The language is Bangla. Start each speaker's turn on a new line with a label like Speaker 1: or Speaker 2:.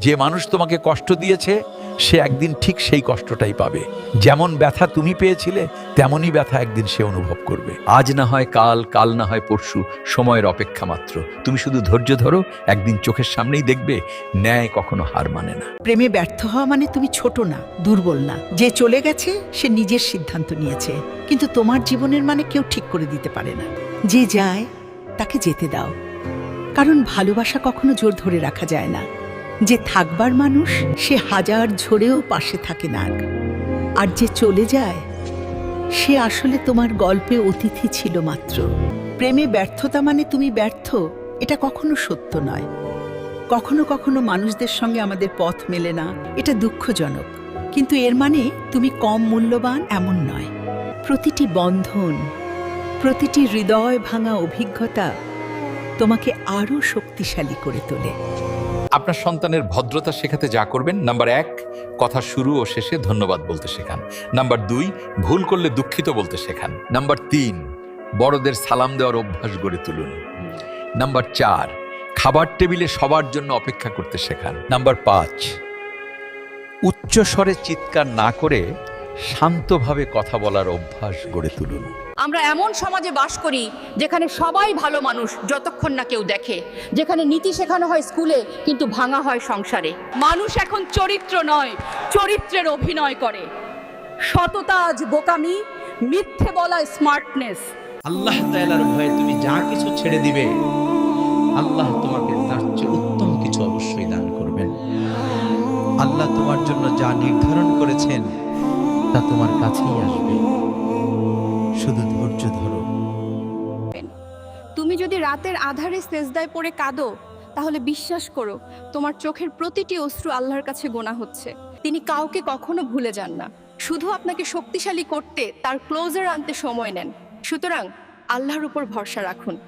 Speaker 1: যে মানুষ তোমাকে কষ্ট দিয়েছে সে একদিন ঠিক সেই কষ্টটাই পাবে। যেমন ব্যথা তুমি পেয়েছিলে তেমনই ব্যথা একদিন সে অনুভব করবে। আজ না হয় কাল কাল না হয় পরশু সময়ের অপেক্ষা মাত্র। তুমি শুধু ধৈর্য ধরো একদিন চোখের সামনেই দেখবে ন্যায় কখনো হার মানে না।
Speaker 2: প্রেমে ব্যর্থ হওয়া মানে তুমি ছোট না দুর্বল না। যে চলে গেছে সে নিজের সিদ্ধান্ত নিয়েছে। কিন্তু তোমার জীবনের মানে কেউ ঠিক করে দিতে পারে না। যে যায় তাকে যেতে দাও। কারণ ভালোবাসা কখনো জোর ধরে রাখা যায় না। যে থাকবার মানুষ, সে হাজার ঝরেও পাশে থাকে না আর যে চলে যায়, সে আসলে তোমার গল্পে অতিথি ছিল মাত্র। প্রেমে ব্যর্থতা মানে তুমি ব্যর্থ, এটা কখনো সত্য নয়। কখনো কখনো মানুষদের সঙ্গে আমাদের পথ মেলে না, এটা দুঃখজনক। কিন্তু এর মানে তুমি কম মূল্যবান এমন নয়। প্রতিটি বন্ধন, প্রতিটি হৃদয় ভাঙা অভিজ্ঞতা তোমাকে আরও শক্তিশালী করে তোলে।
Speaker 1: আপনার সন্তানের ভদ্রতা শেখাতে যা করবেন, নাম্বার এক, কথা শুরু ও শেষে ধন্যবাদ বলতে শেখান। নাম্বার দুই, ভুল করলে দুঃখিত বলতে শেখান। নাম্বার তিন, বড়দের সালাম দেওয়ার অভ্যাস গড়ে তুলুন। নাম্বার চার, খাবার টেবিলে সবার জন্য অপেক্ষা করতে শেখান। নাম্বার পাঁচ, উচ্চস্বরে চিৎকার না করে শান্তভাবে কথা বলার অভ্যাস গড়ে তুলুন।
Speaker 3: আমরা এমন সমাজে বাস করি যেখানে সবাই ভালো মানুষ যতক্ষণ না কেউ দেখে। যেখানে নীতি শেখানো হয় স্কুলে, কিন্তু ভাঙা হয় সংসারে। মানুষ এখন চরিত্র নয়, চরিত্রের অভিনয় করে। সততা আজ বোকামি, মিথ্যে বলা স্মার্টনেস
Speaker 4: আল্লাহ তাআলার ভয়ে তুমি যা কিছু ছেড়ে দিবে, আল্লাহ তোমাকে তার চেয়ে উত্তম কিছু অবশ্যই দান করবেন। আল্লাহ তোমার জন্য যা নির্ধারণ করেছেন, তা তোমার কাছেই আসবে। শুধু ধৈর্য ধরো।
Speaker 5: তুমি যদি রাতের আধারে সেজদায় পড়ে কাঁদো, তাহলে বিশ্বাস করো, তোমার চোখের প্রতিটি অশ্রু আল্লাহর কাছে গোনা হচ্ছে। তিনি কাউকে কখনো ভুলে যান না। শুধু আপনাকে শক্তিশালী করতে, তার ক্লোজার আনতে সময় নেন। সুতরাং আল্লাহর উপর ভরসা রাখুন।